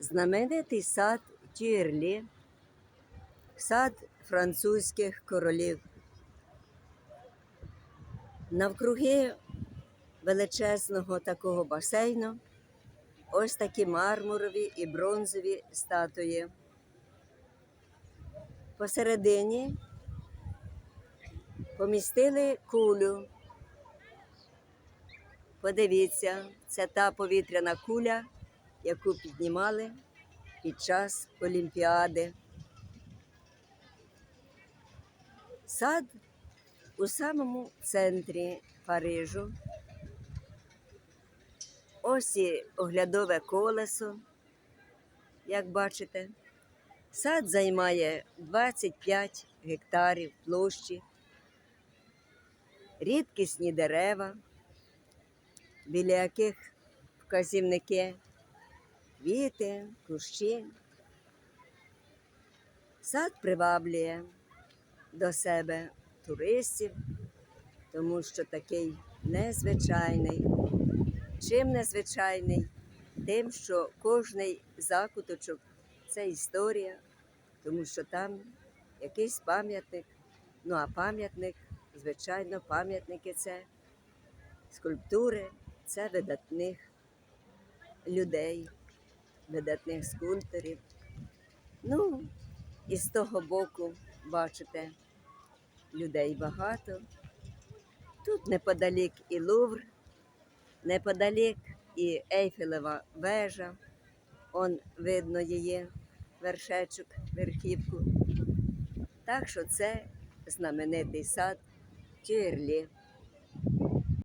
Знаменитий сад Тюрлі, сад французьких королів. Навкруги величезного такого басейну ось такі мармурові і бронзові статуї. Посередині помістили кулю. Подивіться, це та повітряна куля, яку піднімали під час Олімпіади. Сад у самому центрі Парижу. Ось і оглядове колесо, як бачите. Сад займає 25 гектарів площі, рідкісні дерева, біля яких вказівники квіти, кущі. Сад приваблює до себе туристів, тому що такий незвичайний. Чим незвичайний? Тим, що кожний закуточок це історія, тому що там якийсь пам'ятник. Ну а пам'ятник, звичайно, пам'ятники це скульптури, це видатних людей, видатних скульпторів. Ну, і з того боку, бачите, людей багато. Тут неподалік і Лувр, неподалік і Ейфелева вежа. Он видно її вершечок, верхівку. Так що це знаменитий сад Тюрлі.